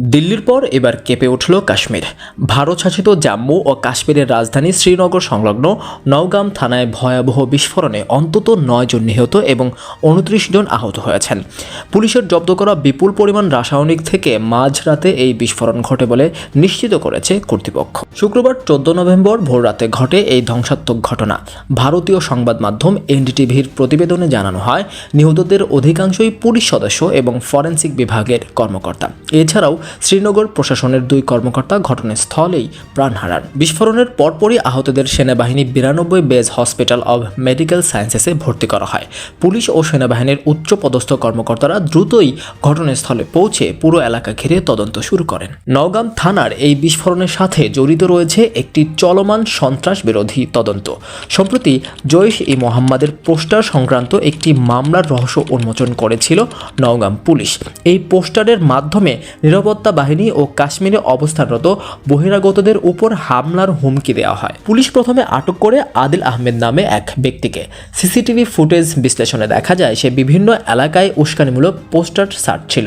দিল্লির পর এবার কেঁপে উঠল কাশ্মীর। ভারত শাসিত জম্মু ও কাশ্মীরের রাজধানী শ্রীনগর সংলগ্ন নওগাম থানায় ভয়াবহ বিস্ফোরণে অন্তত নয় জন নিহত এবং উনত্রিশ জন আহত হয়েছেন। পুলিশের জব্দ করা বিপুল পরিমাণ রাসায়নিক থেকে মাঝরাতে এই বিস্ফোরণ ঘটে বলে নিশ্চিত করেছে কর্তৃপক্ষ। শুক্রবার চোদ্দ নভেম্বর ভোররাতে ঘটে এই ধ্বংসাত্মক ঘটনা। ভারতীয় সংবাদ মাধ্যম এনডিটিভির প্রতিবেদনে জানানো হয়, নিহতদের অধিকাংশই পুলিশ সদস্য এবং ফরেনসিক বিভাগের কর্মকর্তা। এছাড়াও শ্রীনগর প্রশাসনের দুই কর্মকর্তা ঘটনাস্থলেই প্রাণ হারান। বিস্ফোরণের পরপরই আহতদের সেনাবাহিনী বিরানব্বই বেজ হসপিটাল অব মেডিকেল সায়েন্সেসে ভর্তি করা হয়। পুলিশ ও সেনাবাহিনীর উচ্চপদস্থ কর্মকর্তারা দ্রুতই ঘটনাস্থলে পৌঁছে পুরো এলাকা ঘিরে তদন্ত শুরু করেন। নওগাম থানার এই বিস্ফোরণের সাথে জড়িত রয়েছে একটি চলমান সন্ত্রাস বিরোধী তদন্ত। সম্প্রতি জৈশ ই মোহাম্মদের পোস্টার সংক্রান্ত একটি মামলার রহস্য উন্মোচন করেছিল নওগাম পুলিশ। এই পোস্টারের মাধ্যমে নিরাপত্তা বাহিনী ও কাশ্মীরে অবস্থানরত বহিরাগতদের উপর হামলার হুমকি দেওয়া হয়। পুলিশ প্রথমে আটক করে আদিল আহমেদ নামে এক ব্যক্তিকে। সিসিটিভি ফুটেজ বিশ্লেষণে দেখা যায়, সে বিভিন্ন এলাকায় উস্কানিমূলক পোস্টার সার্চছিল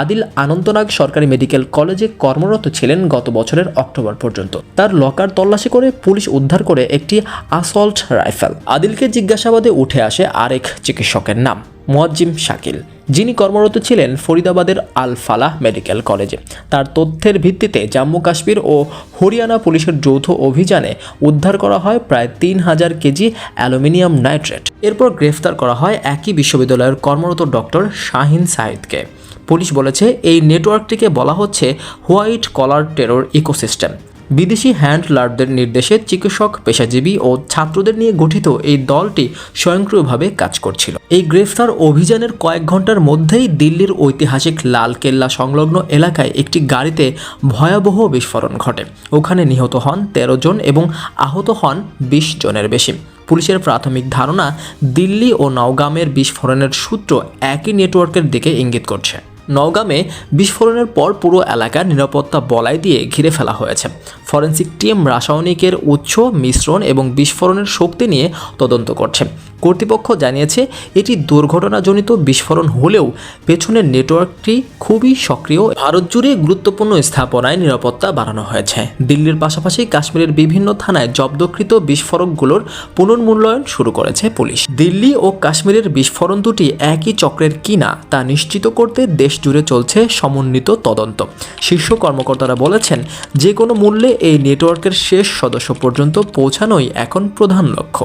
আদিল আনন্দনাগ সরকারি মেডিকেল কলেজে কর্মরত ছিলেন গত বছরের অক্টোবর পর্যন্ত। তার লকার তল্লাশি করে পুলিশ উদ্ধার করে একটি আসল্ট রাইফেল। আদিলকে জিজ্ঞাসাবাদে উঠে আসে আরেক চিকিৎসকের নাম। মোয়াজ্জিম শাকিল, যিনি কর্মরত ছিলেন ফরিদাবাদের আল ফালাহ মেডিকেল কলেজে। তার তথ্যের ভিত্তিতে জম্মু কাশ্মীর ও হরিয়ানা পুলিশের যৌথ অভিযানে উদ্ধার করা হয় প্রায় তিন হাজার কেজি অ্যালুমিনিয়াম নাইট্রেট। এরপর গ্রেফতার করা হয় একই বিশ্ববিদ্যালয়ের কর্মরত ডক্টর শাহিন সাহিদকে পুলিশ বলেছে, এই নেটওয়ার্কটিকে বলা হচ্ছে হোয়াইট কলার টেরর ইকোসিস্টেম। বিদেশি হ্যান্ডলারদের নির্দেশে চিকিৎসক, পেশাজীবী ও ছাত্রদের নিয়ে গঠিত এই দলটি স্বয়ংক্রিয়ভাবে কাজ করছিল। এই গ্রেফতার অভিযানের কয়েক ঘণ্টার মধ্যেই দিল্লির ঐতিহাসিক লাল কেল্লা সংলগ্ন এলাকায় একটি গাড়িতে ভয়াবহ বিস্ফোরণ ঘটে। ওখানে নিহত হন তেরো জন এবং আহত হন বিশ জনের বেশি। পুলিশের প্রাথমিক ধারণা, দিল্লি ও নওগামের বিস্ফোরণের সূত্র একই নেটওয়ার্কের দিকে ইঙ্গিত করছে। নওগামে বিস্ফোরণের পর পুরো এলাকার নিরাপত্তা বলায় দিয়ে ঘিরে ফেলা হয়েছে। ফরেন্সিক টিম রাসায়নিকের উৎস, মিশ্রণ এবং বিস্ফোরণের শক্তি নিয়ে তদন্ত করছে। কর্তৃপক্ষ জানিয়েছে, এটি দুর্ঘটনাজনিত বিস্ফোরণ হলেও পেছনের নেটওয়ার্কটি খুবই সক্রিয়। ভারত জুড়ে গুরুত্বপূর্ণ স্থাপনায় নিরাপত্তা বাড়ানো হয়েছে। দিল্লির পাশাপাশি কাশ্মীরের বিভিন্ন থানায় জব্দকৃত বিস্ফোরকগুলোর পুনর্মূল্যায়ন শুরু করেছে পুলিশ। দিল্লি ও কাশ্মীরের বিস্ফোরণ দুটি একই চক্রের কিনা তা নিশ্চিত করতে দেশ জুড়ে চলছে সমন্বিত তদন্ত। শীর্ষ কর্মকর্তারা বলেছেন, যে কোনো মূল্যে এই নেটওয়ার্কের শেষ সদস্য পর্যন্ত পৌঁছানোই এখন প্রধান লক্ষ্য।